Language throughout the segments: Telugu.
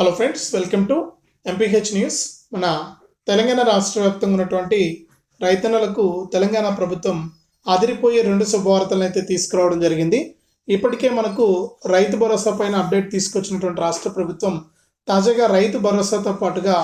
Hello friends welcome to MPH news మన తెలంగాణ రాష్ట్ర వ్యాప్తంగా ఉన్నటువంటి రైతన్నలకు తెలంగాణ ప్రభుత్వం అదిరిపోయే రెండు శుభవార్తలను అయితే తీసుకురావడం జరిగింది. ఇప్పటికే మనకు రైతు భరోసా పైన అప్డేట్ తీసుకొచ్చినటువంటి రాష్ట్ర ప్రభుత్వం తాజాగా రైతు భరోసాతో పాటుగా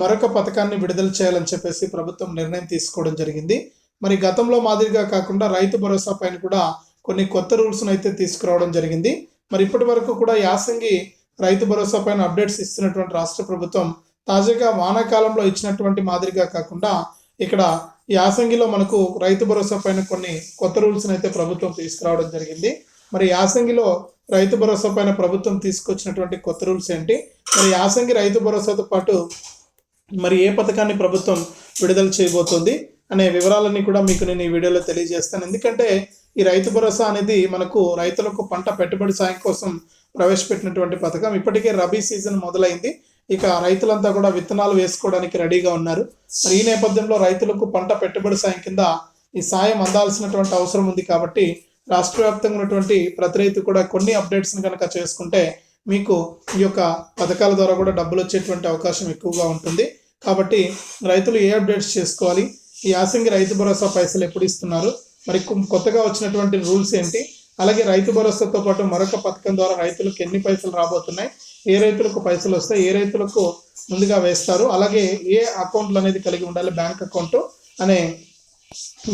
మరొక పథకాన్ని విడుదల చేయాలని చెప్పేసి ప్రభుత్వం నిర్ణయం తీసుకోవడం జరిగింది. మరి గతంలో మాదిరిగా కాకుండా రైతు భరోసా పైన కూడా కొన్ని కొత్త రూల్స్ను అయితే తీసుకురావడం జరిగింది. మరి ఇప్పటి వరకు కూడా యాసంగి రైతు భరోసా పైన అప్డేట్స్ ఇస్తున్నటువంటి రాష్ట్ర ప్రభుత్వం తాజాగా వానాకాలంలో ఇచ్చినటువంటి మాదిరిగా కాకుండా ఇక్కడ యాసంగిలో మనకు రైతు భరోసా పైన కొన్ని కొత్త రూల్స్ని అయితే ప్రభుత్వం తీసుకురావడం జరిగింది. మరి యాసంగిలో రైతు భరోసా పైన ప్రభుత్వం తీసుకొచ్చినటువంటి కొత్త రూల్స్ ఏంటి? మరి యాసంగి రైతు భరోసాతో పాటు మరి ఏ పథకాన్ని ప్రభుత్వం విడుదల చేయబోతోంది అనే వివరాలన్నీ కూడా మీకు నేను ఈ వీడియోలో తెలియజేస్తాను. ఎందుకంటే ఈ రైతు భరోసా అనేది మనకు రైతులకు పంట పెట్టుబడి సాయం కోసం ప్రవేశపెట్టినటువంటి పథకం. ఇప్పటికే రబీ సీజన్ మొదలైంది. ఇక రైతులంతా కూడా విత్తనాలు వేసుకోవడానికి రెడీగా ఉన్నారు. మరి ఈ నేపథ్యంలో రైతులకు పంట పెట్టుబడి సాయం కింద ఈ సాయం అందాల్సినటువంటి అవసరం ఉంది కాబట్టి రాష్ట్ర వ్యాప్తంగా ఉన్నటువంటి ప్రతి రైతు కూడా కొన్ని అప్డేట్స్ని కనుక చేసుకుంటే మీకు ఈ యొక్క పథకాల ద్వారా కూడా డబ్బులు వచ్చేటువంటి అవకాశం ఎక్కువగా ఉంటుంది. కాబట్టి రైతులు ఏ అప్డేట్స్ చేసుకోవాలి? ఈ యాసంగి రైతు భరోసా పైసలు ఎప్పుడు ఇస్తున్నారు? మరి కొత్తగా వచ్చినటువంటి రూల్స్ ఏంటి? అలాగే రైతు భరోసాతో పాటు మరొక పథకం ద్వారా రైతులకు ఎన్ని పైసలు రాబోతున్నాయి? ఏ రైతులకు పైసలు వస్తాయి? ఏ రైతులకు ముందుగా వేస్తారు? అలాగే ఏ అకౌంట్లు అనేది కలిగి ఉండాలి? బ్యాంక్ అకౌంట్ అనే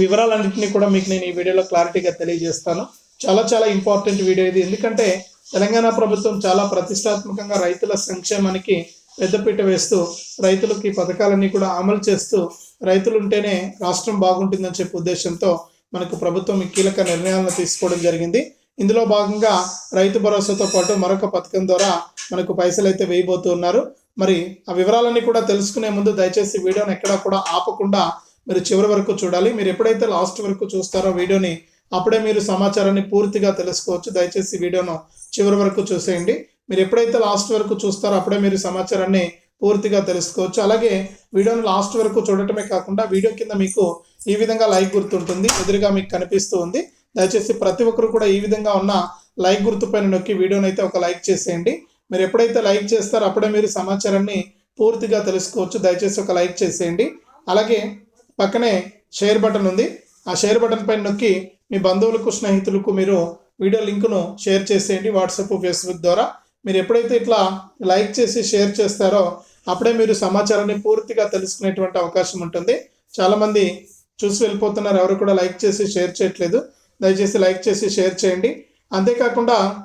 వివరాలన్నింటినీ కూడా మీకు నేను ఈ వీడియోలో క్లారిటీగా తెలియజేస్తాను. చాలా చాలా ఇంపార్టెంట్ వీడియో ఇది. ఎందుకంటే తెలంగాణ ప్రభుత్వం చాలా ప్రతిష్టాత్మకంగా రైతుల సంక్షేమానికి పెద్దపీట వేస్తూ రైతులకు ఈ పథకాలన్నీ కూడా అమలు చేస్తూ రైతులు ఉంటేనే రాష్ట్రం బాగుంటుందని చెప్పే ఉద్దేశంతో మనకు ప్రభుత్వం కీలక నిర్ణయాలను తీసుకోవడం జరిగింది. ఇందులో భాగంగా రైతు భరోసాతో పాటు మరొక పథకం ద్వారా మనకు పైసలు అయితే వేయబోతున్నారు మరి ఆ వివరాలన్నీ కూడా తెలుసుకునే ముందు దయచేసి వీడియోని ఎక్కడా కూడా ఆపకుండా మీరు చివరి వరకు చూడాలి. మీరు ఎప్పుడైతే లాస్ట్ వరకు చూస్తారో వీడియోని అప్పుడే మీరు సమాచారాన్ని పూర్తిగా తెలుసుకోవచ్చు. దయచేసి వీడియోను చివరి వరకు చూసేయండి. మీరు ఎప్పుడైతే లాస్ట్ వరకు చూస్తారో అప్పుడే మీరు సమాచారాన్ని పూర్తిగా తెలుసుకోవచ్చు. అలాగే వీడియోను లాస్ట్ వరకు చూడటమే కాకుండా వీడియో కింద మీకు ఈ విధంగా లైక్ గుర్తుంటుంది ఎదురుగా మీకు కనిపిస్తూ ఉంది. దయచేసి ప్రతి ఒక్కరు కూడా ఈ విధంగా ఉన్న లైక్ గుర్తు పైన నొక్కి వీడియోని అయితే ఒక లైక్ చేసేయండి. మీరు ఎప్పుడైతే లైక్ చేస్తారో అప్పుడే మీరు సమాచారాన్ని పూర్తిగా తెలుసుకోవచ్చు. దయచేసి ఒక లైక్ చేసేయండి. అలాగే పక్కనే షేర్ బటన్ ఉంది. ఆ షేర్ బటన్ పైన నొక్కి మీ బంధువులకు స్నేహితులకు మీరు వీడియో లింకును షేర్ చేసేయండి. వాట్సాప్ ఫేస్బుక్ ద్వారా మీరు ఎప్పుడైతే ఇట్లా లైక్ చేసి షేర్ చేస్తారో అప్పుడే మీరు సమాచారాన్ని పూర్తిగా తెలుసుకునేటువంటి అవకాశం ఉంటుంది. చాలామంది చూసి వెళ్ళిపోతున్నారు. ఎవరు కూడా లైక్ చేసి షేర్ చేయట్లేదు. దయచేసి లైక్ చేసి షేర్ చేయండి. అంతేకాకుండా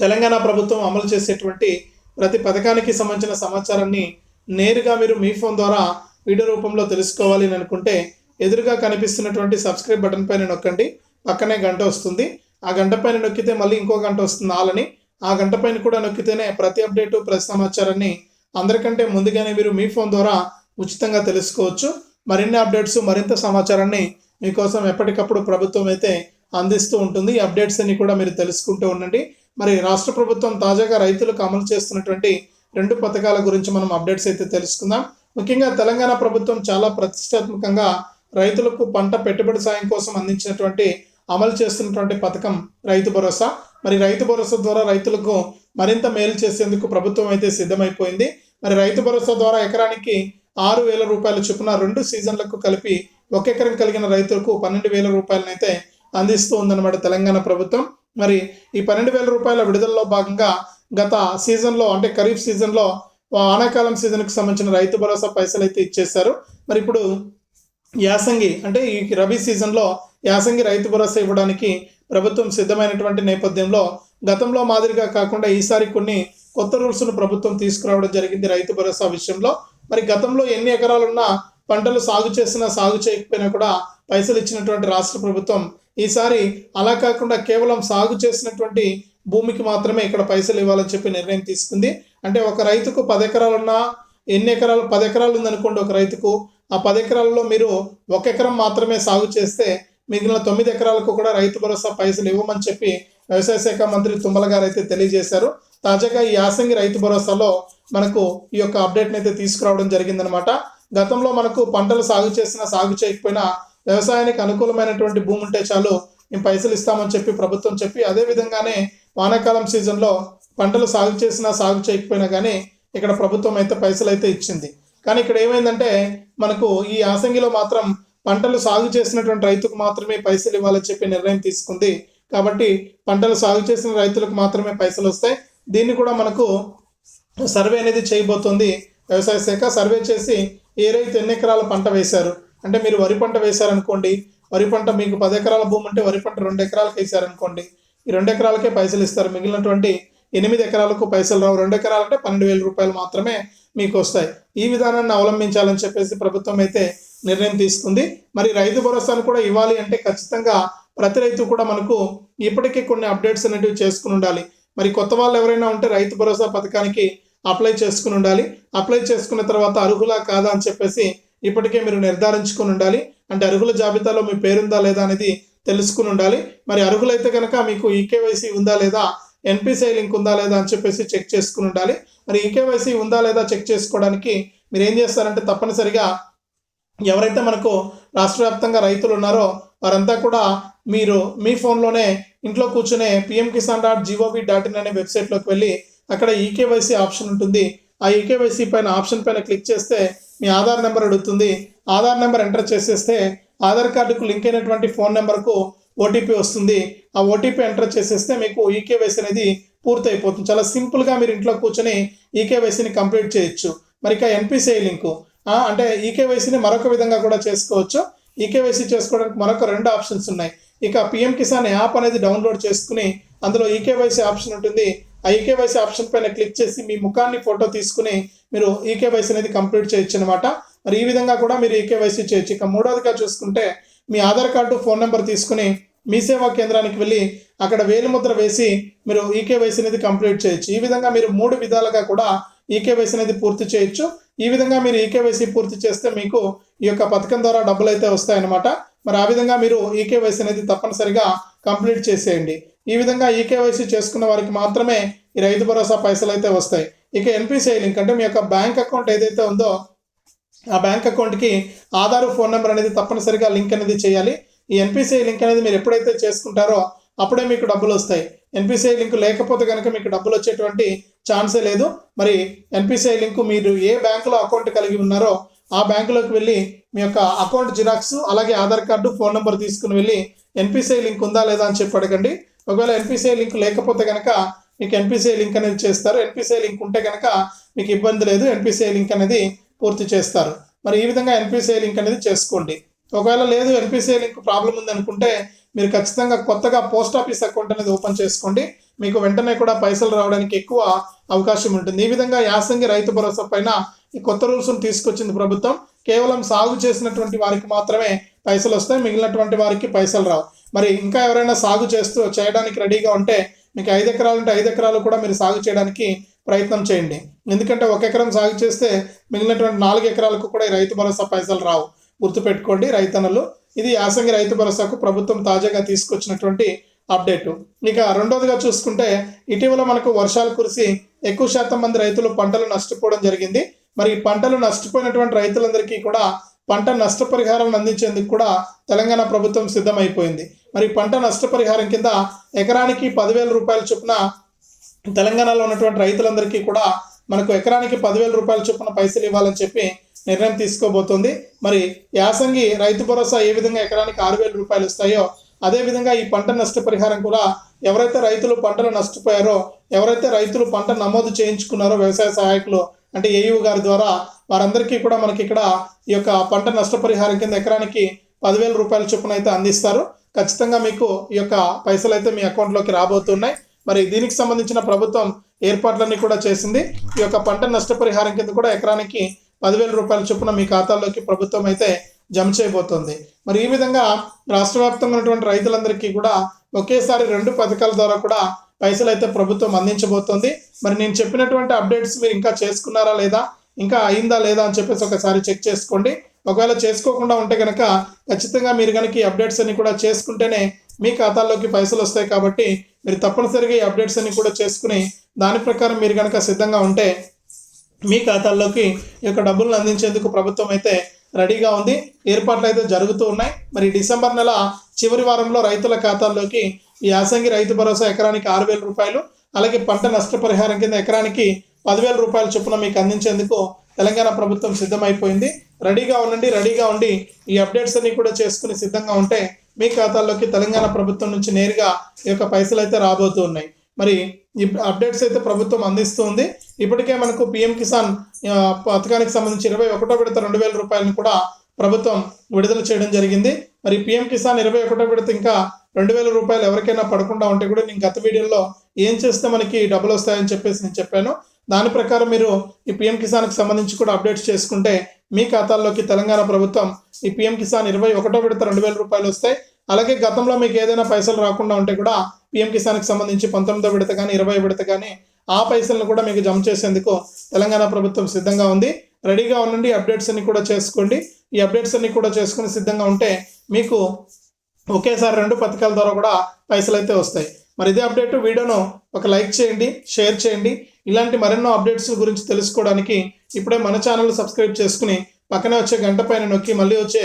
తెలంగాణ ప్రభుత్వం అమలు చేసేటువంటి ప్రతి పథకానికి సంబంధించిన సమాచారాన్ని నేరుగా మీరు మీ ఫోన్ ద్వారా వీడియో రూపంలో తెలుసుకోవాలి అని అనుకుంటే ఎదురుగా కనిపిస్తున్నటువంటి సబ్స్క్రైబ్ బటన్ పైన నొక్కండి. పక్కనే గంట వస్తుంది. ఆ గంట పైన నొక్కితే మళ్ళీ ఇంకో గంట వస్తుంది. ఆలని ఆ గంట పైన కూడా నొక్కితేనే ప్రతి అప్డేటు ప్రతి సమాచారాన్ని అందరికంటే ముందుగానే మీరు మీ ఫోన్ ద్వారా ఉచితంగా తెలుసుకోవచ్చు. మరిన్ని అప్డేట్స్ మరింత సమాచారాన్ని మీకోసం ఎప్పటికప్పుడు ప్రభుత్వం అయితే అందిస్తూ ఉంటుంది. ఈ అప్డేట్స్ అన్ని కూడా మీరు తెలుసుకుంటూ ఉండండి. మరి రాష్ట్ర ప్రభుత్వం తాజాగా రైతులకు అమలు చేస్తున్నటువంటి రెండు పథకాల గురించి మనం అప్డేట్స్ అయితే తెలుసుకుందాం. ముఖ్యంగా తెలంగాణ ప్రభుత్వం చాలా ప్రతిష్టాత్మకంగా రైతులకు పంట పెట్టుబడి సాయం కోసం అందించినటువంటి అమలు చేస్తున్నటువంటి పథకం రైతు భరోసా. మరి రైతు భరోసా ద్వారా రైతులకు మరింత మేలు చేసేందుకు ప్రభుత్వం అయితే సిద్ధమైపోయింది. మరి రైతు భరోసా ద్వారా ఎకరానికి ఆరు వేల రూపాయల చొప్పున రెండు సీజన్లకు కలిపి ఒక ఎకరం కలిగిన రైతులకు పన్నెండు వేల రూపాయలనైతే అందిస్తూ ఉందన్నమాట తెలంగాణ ప్రభుత్వం. మరి ఈ పన్నెండు వేల రూపాయల విడుదలలో భాగంగా గత సీజన్లో అంటే ఖరీఫ్ సీజన్లో వానాకాలం సీజన్కి సంబంధించిన రైతు భరోసా పైసలు అయితే ఇచ్చేశారు. మరి ఇప్పుడు యాసంగి అంటే ఈ రబీ సీజన్లో యాసంగి రైతు భరోసా ఇవ్వడానికి ప్రభుత్వం సిద్ధమైనటువంటి నేపథ్యంలో గతంలో మాదిరిగా కాకుండా ఈసారి కొన్ని కొత్త రూల్స్ను ప్రభుత్వం తీసుకురావడం జరిగింది రైతు భరోసా విషయంలో. మరి గతంలో ఎన్ని ఎకరాలున్నా పంటలు సాగు చేసినా సాగు చేయకపోయినా కూడా పైసలు ఇచ్చినటువంటి రాష్ట్ర ప్రభుత్వం ఈసారి అలా కాకుండా కేవలం సాగు చేసినటువంటి భూమికి మాత్రమే ఇక్కడ పైసలు ఇవ్వాలని చెప్పి నిర్ణయం తీసుకుంది. అంటే ఒక రైతుకు పది ఎకరాలున్నా ఎన్ని ఎకరాలు పది ఎకరాలు ఉందనుకోండి ఒక రైతుకు ఆ పది ఎకరాల్లో మీరు ఒక ఎకరం మాత్రమే సాగు చేస్తే మిగిలిన తొమ్మిది ఎకరాలకు కూడా రైతు భరోసా పైసలు ఇవ్వమని చెప్పి వ్యవసాయ శాఖ మంత్రి తుమ్మల గారు అయితే తెలియజేశారు. తాజాగా ఈ యాసంగి రైతు భరోసాలో మనకు ఈ యొక్క అప్డేట్ని అయితే తీసుకురావడం జరిగిందనమాట గతంలో మనకు పంటలు సాగు చేసినా సాగు చేయకపోయినా వ్యవసాయానికి అనుకూలమైనటువంటి భూమి ఉంటే చాలు మేము పైసలు ఇస్తామని చెప్పి ప్రభుత్వం చెప్పి అదే విధంగానే వానాకాలం సీజన్లో పంటలు సాగు చేసినా సాగు చేయకపోయినా కానీ ఇక్కడ ప్రభుత్వం అయితే పైసలు అయితే ఇచ్చింది. కానీ ఇక్కడ ఏమైందంటే మనకు ఈ యాసంగిలో మాత్రం పంటలు సాగు చేసినటువంటి రైతుకు మాత్రమే పైసలు ఇవ్వాలని చెప్పి నిర్ణయం తీసుకుంది. కాబట్టి పంటలు సాగు చేసిన రైతులకు మాత్రమే పైసలు వస్తాయి. దీన్ని కూడా మనకు సర్వే అనేది చేయబోతుంది వ్యవసాయ శాఖ. సర్వే చేసి ఏ రైతు ఎన్ని ఎకరాల పంట వేశారు? అంటే మీరు వరి పంట వేశారనుకోండి వరి పంట మీకు పది ఎకరాల భూమి ఉంటే వరి పంట రెండు ఎకరాలకు వేశారనుకోండి ఈ రెండు ఎకరాలకే పైసలు ఇస్తారు. మిగిలినటువంటి ఎనిమిది ఎకరాలకు పైసలు రావు. రెండు ఎకరాలంటే పన్నెండు వేల రూపాయలు మాత్రమే మీకు వస్తాయి. ఈ విధానాన్ని అవలంబించాలని చెప్పేసి ప్రభుత్వం అయితే నిర్ణయం తీసుకుంది. మరి రైతు భరోసాను కూడా ఇవ్వాలి అంటే ఖచ్చితంగా ప్రతి రైతు కూడా మనకు ఇప్పటికే కొన్ని అప్డేట్స్ అనేటివి చేసుకుని ఉండాలి. మరి కొత్త వాళ్ళు ఎవరైనా ఉంటే రైతు భరోసా పథకానికి అప్లై చేసుకుని ఉండాలి. అప్లై చేసుకున్న తర్వాత అర్హులా కాదా అని చెప్పేసి ఇప్పటికే మీరు నిర్ధారించుకుని ఉండాలి. అంటే అర్హుల జాబితాలో మీ పేరుందా లేదా అనేది తెలుసుకుని ఉండాలి. మరి అర్హులైతే కనుక మీకు ఈకేవైసీ ఉందా లేదా ఎన్పిసిఐ లింక్ ఉందా లేదా అని చెప్పేసి చెక్ చేసుకుని ఉండాలి. మరి ఈకేవైసీ ఉందా లేదా చెక్ చేసుకోవడానికి మీరు ఏం చేస్తారంటే తప్పనిసరిగా ఎవరైతే మనకు రాష్ట్ర వ్యాప్తంగా రైతులు ఉన్నారో వారంతా కూడా మీరు మీ ఫోన్లోనే ఇంట్లో కూర్చునే PM Kisan dot GOV dot in అనే వెబ్సైట్లోకి వెళ్ళి అక్కడ ఈకేవైసీ ఆప్షన్ ఉంటుంది. ఆ ఈకేవైసీ పైన ఆప్షన్ పైన క్లిక్ చేస్తే మీ ఆధార్ నెంబర్ అడుగుతుంది. ఆధార్ నెంబర్ ఎంటర్ చేసేస్తే ఆధార్ కార్డుకు లింక్ అయినటువంటి ఫోన్ నెంబర్కు ఓటీపీ వస్తుంది. ఆ ఓటీపీ ఎంటర్ చేసేస్తే మీకు ఈకేవైసీ అనేది పూర్తి అయిపోతుంది చాలా సింపుల్గా మీరు ఇంట్లో కూర్చొని ఈకేవైసీని కంప్లీట్ చేయొచ్చు. మరి ఇక ఎన్పిసిఐ లింకు. అంటే ఈకేవైసీని మరొక విధంగా కూడా చేసుకోవచ్చు. ఈకేవైసీ చేసుకోవడానికి మరొక రెండు ఆప్షన్స్ ఉన్నాయి. ఇక పిఎం కిసాన్ యాప్ అనేది డౌన్లోడ్ చేసుకుని అందులో ఈకేవైసీ ఆప్షన్ ఉంటుంది. ఆ ఈకేవైసీ ఆప్షన్ పైన క్లిక్ చేసి మీ ముఖాన్ని ఫోటో తీసుకుని మీరు ఈకేవైసీ అనేది కంప్లీట్ చేయొచ్చు అనమాట మరి ఈ విధంగా కూడా మీరు ఈకేవైసీ చేయొచ్చు. ఇక మూడవదిగా చూసుకుంటే మీ ఆధార్ కార్డు ఫోన్ నెంబర్ తీసుకుని మీ సేవా కేంద్రానికి వెళ్ళి అక్కడ వేలిముద్ర వేసి మీరు ఈకేవైసీ అనేది కంప్లీట్ చేయొచ్చు. ఈ విధంగా మీరు మూడు విధాలుగా కూడా ఈకేవైసీ అనేది పూర్తి చేయొచ్చు. ఈ విధంగా మీరు ఈకేవైసీ పూర్తి చేస్తే మీకు ఈ యొక్క పథకం ద్వారా డబ్బులు అయితే వస్తాయన్నమాట. మరి ఆ విధంగా మీరు ఈకేవైసీ అనేది తప్పనిసరిగా కంప్లీట్ చేసేయండి. ఈ విధంగా ఈకేవైసీ చేసుకున్న వారికి మాత్రమే ఈ రైతు భరోసా పైసలు అయితే వస్తాయి. ఇక ఎన్పిసిఐ లింక్ అంటే మీ యొక్క బ్యాంక్ అకౌంట్ ఏదైతే ఉందో ఆ బ్యాంక్ అకౌంట్కి ఆధార్ ఫోన్ నెంబర్ అనేది తప్పనిసరిగా లింక్ అనేది చేయాలి. ఈ ఎన్పిసిఐ లింక్ అనేది మీరు ఎప్పుడైతే చేసుకుంటారో అప్పుడే మీకు డబ్బులు వస్తాయి. ఎన్పిసిఐ లింక్ లేకపోతే కనుక మీకు డబ్బులు వచ్చేటువంటి ఛాన్సే లేదు. మరి ఎన్పిసిఐ లింక్ మీరు ఏ బ్యాంకులో అకౌంట్ కలిగి ఉన్నారో ఆ బ్యాంకులోకి వెళ్ళి మీ యొక్క అకౌంట్ జిరాక్స్ అలాగే ఆధార్ కార్డు ఫోన్ నెంబర్ తీసుకుని వెళ్ళి ఎన్పిసిఐ లింక్ ఉందా లేదా అని చెప్పి అడగండి. ఒకవేళ ఎన్పిసిఐ లింక్ లేకపోతే కనుక మీకు ఎన్పిసిఐ లింక్ అనేది చేస్తారు. ఎన్పిసిఐ లింక్ ఉంటే కనుక మీకు ఇబ్బంది లేదు. ఎన్పిసిఐ లింక్ అనేది పూర్తి చేస్తారు. మరి ఈ విధంగా ఎన్పిసిఐ లింక్ అనేది చేసుకోండి. ఒకవేళ లేదు ఎన్పిసిఐ లింక్ ప్రాబ్లం ఉంది అనుకుంటే మీరు ఖచ్చితంగా కొత్తగా పోస్ట్ ఆఫీస్ అకౌంట్ అనేది ఓపెన్ చేసుకోండి. మీకు వెంటనే కూడా పైసలు రావడానికి ఎక్కువ అవకాశం ఉంటుంది. ఈ విధంగా యాసంగి రైతు భరోసా పైన ఈ కొత్త రూల్స్ను తీసుకొచ్చింది ప్రభుత్వం. కేవలం సాగు చేసినటువంటి వారికి మాత్రమే పైసలు వస్తాయి. మిగిలినటువంటి వారికి పైసలు రావు. మరి ఇంకా ఎవరైనా సాగు చేస్తూ చేయడానికి రెడీగా ఉంటే మీకు ఐదు ఎకరాలు ఉంటే ఐదు ఎకరాలు కూడా మీరు సాగు చేయడానికి ప్రయత్నం చేయండి. ఎందుకంటే ఒక ఎకరం సాగు చేస్తే మిగిలినటువంటి నాలుగు ఎకరాలకు కూడా ఈ రైతు భరోసా పైసలు రావు. గుర్తుపెట్టుకోండి రైతన్నలు. ఇది యాసంగి రైతు భరోసాకు ప్రభుత్వం తాజాగా తీసుకొచ్చినటువంటి అప్డేట్. ఇక రెండోదిగా చూసుకుంటే ఇటీవల మనకు వర్షాలు కురిసి ఎక్కువ శాతం మంది రైతులు పంటలు నష్టపోవడం జరిగింది. మరి పంటలు నష్టపోయినటువంటి రైతులందరికీ కూడా పంట నష్టపరిహారం అందించేందుకు కూడా తెలంగాణ ప్రభుత్వం సిద్ధమైపోయింది. మరి పంట నష్టపరిహారం కింద ఎకరానికి పదివేల రూపాయల చొప్పున తెలంగాణలో ఉన్నటువంటి రైతులందరికీ కూడా మనకు ఎకరానికి పదివేల రూపాయల చొప్పున పైసలు ఇవ్వాలని చెప్పి నిర్ణయం తీసుకోబోతోంది. మరి యాసంగి రైతు భరోసా ఏ విధంగా ఎకరానికి ఆరు వేల రూపాయలు ఇస్తాయో అదేవిధంగా ఈ పంట నష్టపరిహారం కూడా ఎవరైతే రైతులు పంటలు నష్టపోయారో ఎవరైతే రైతులు పంట నమోదు చేయించుకున్నారో వ్యవసాయ సహాయకులు అంటే ఏయూ గారి ద్వారా వారందరికీ కూడా మనకి ఇక్కడ ఈ యొక్క పంట నష్టపరిహారం కింద ఎకరానికి పదివేల రూపాయల చొప్పున అయితే అందిస్తారు. ఖచ్చితంగా మీకు ఈ యొక్క పైసలు అయితే మీ అకౌంట్లోకి రాబోతున్నాయి. మరి దీనికి సంబంధించిన ప్రభుత్వం ఏర్పాట్లన్నీ కూడా చేసింది. ఈ యొక్క పంట నష్టపరిహారం కింద కూడా ఎకరానికి పదివేల రూపాయల చొప్పున మీ ఖాతాల్లోకి ప్రభుత్వం అయితే జమ చేయబోతోంది. మరి ఈ విధంగా రాష్ట్ర వ్యాప్తంగా ఉన్నటువంటి రైతులందరికీ కూడా ఒకేసారి రెండు పథకాల ద్వారా కూడా పైసలు అయితే ప్రభుత్వం అందించబోతోంది. మరి నేను చెప్పినటువంటి అప్డేట్స్ మీరు ఇంకా చేసుకున్నారా లేదా? ఇంకా అయిందా లేదా అని చెప్పేసి ఒకసారి చెక్ చేసుకోండి. ఒకవేళ చేసుకోకుండా ఉంటే కనుక ఖచ్చితంగా మీరు కనుక ఈ అప్డేట్స్ అన్ని కూడా చేసుకుంటేనే మీ ఖాతాల్లోకి పైసలు వస్తాయి కాబట్టి మీరు తప్పనిసరిగా ఈ అప్డేట్స్ అన్ని కూడా చేసుకుని దాని ప్రకారం మీరు కనుక సిద్ధంగా ఉంటే మీ ఖాతాల్లోకి ఈ యొక్క డబ్బులను అందించేందుకు ప్రభుత్వం అయితే రెడీగా ఉంది. ఏర్పాట్లు అయితే జరుగుతూ ఉన్నాయి. మరి డిసెంబర్ నెల చివరి వారంలో రైతుల ఖాతాల్లోకి ఈ యాసంగి రైతు భరోసా ఎకరానికి ఆరు వేల రూపాయలు అలాగే పంట నష్టపరిహారం కింద ఎకరానికి పదివేల రూపాయల చొప్పున మీకు అందించేందుకు తెలంగాణ ప్రభుత్వం సిద్ధమైపోయింది. రెడీగా ఉండండి రెడీగా ఉండి ఈ అప్డేట్స్ అన్ని కూడా చేసుకుని సిద్ధంగా ఉంటే మీ ఖాతాల్లోకి తెలంగాణ ప్రభుత్వం నుంచి నేరుగా ఈ యొక్క పైసలు అయితే రాబోతూ ఉన్నాయి. మరి ఈ అప్డేట్స్ అయితే ప్రభుత్వం అందిస్తుంది. ఇప్పటికే మనకు పిఎం కిసాన్ పథకానికి సంబంధించి ఇరవై ఒకటో విడత రెండు వేల రూపాయలను కూడా ప్రభుత్వం విడుదల చేయడం జరిగింది. మరి పిఎం కిసాన్ ఇరవై ఒకటో విడత ఇంకా రెండు వేల రూపాయలు ఎవరికైనా పడకుండా ఉంటే కూడా నేను గత వీడియోలో ఏం చేస్తే మనకి డబ్బులు వస్తాయని చెప్పేసి నేను చెప్పాను. దాని ప్రకారం మీరు ఈ పిఎం కిసాన్కి సంబంధించి కూడా అప్డేట్స్ చేసుకుంటే మీ ఖాతాల్లోకి తెలంగాణ ప్రభుత్వం ఈ పిఎం కిసాన్ ఇరవై ఒకటో విడత రెండు వేల రూపాయలు వస్తాయి. అలాగే గతంలో మీకు ఏదైనా పైసలు రాకుండా ఉంటే కూడా పిఎం కిసాన్కి సంబంధించి పంతొమ్మిదో విడత కానీ ఇరవై విడత కానీ ఆ పైసలను కూడా మీకు జమ చేసేందుకు తెలంగాణ ప్రభుత్వం సిద్ధంగా ఉంది. రెడీగా ఉండండి అప్డేట్స్ అన్ని కూడా చేసుకోండి. ఈ అప్డేట్స్ అన్ని కూడా చేసుకుని సిద్ధంగా ఉంటే మీకు ఒకేసారి రెండు పథకాల ద్వారా కూడా పైసలు అయితే వస్తాయి. మరి ఇదే అప్డేట్ వీడియోను ఒక లైక్ చేయండి షేర్ చేయండి. ఇలాంటి మరెన్నో అప్డేట్స్ గురించి తెలుసుకోవడానికి ఇప్పుడే మన ఛానల్ సబ్స్క్రైబ్ చేసుకుని పక్కనే వచ్చే గంట పైన నొక్కి మళ్ళీ వచ్చే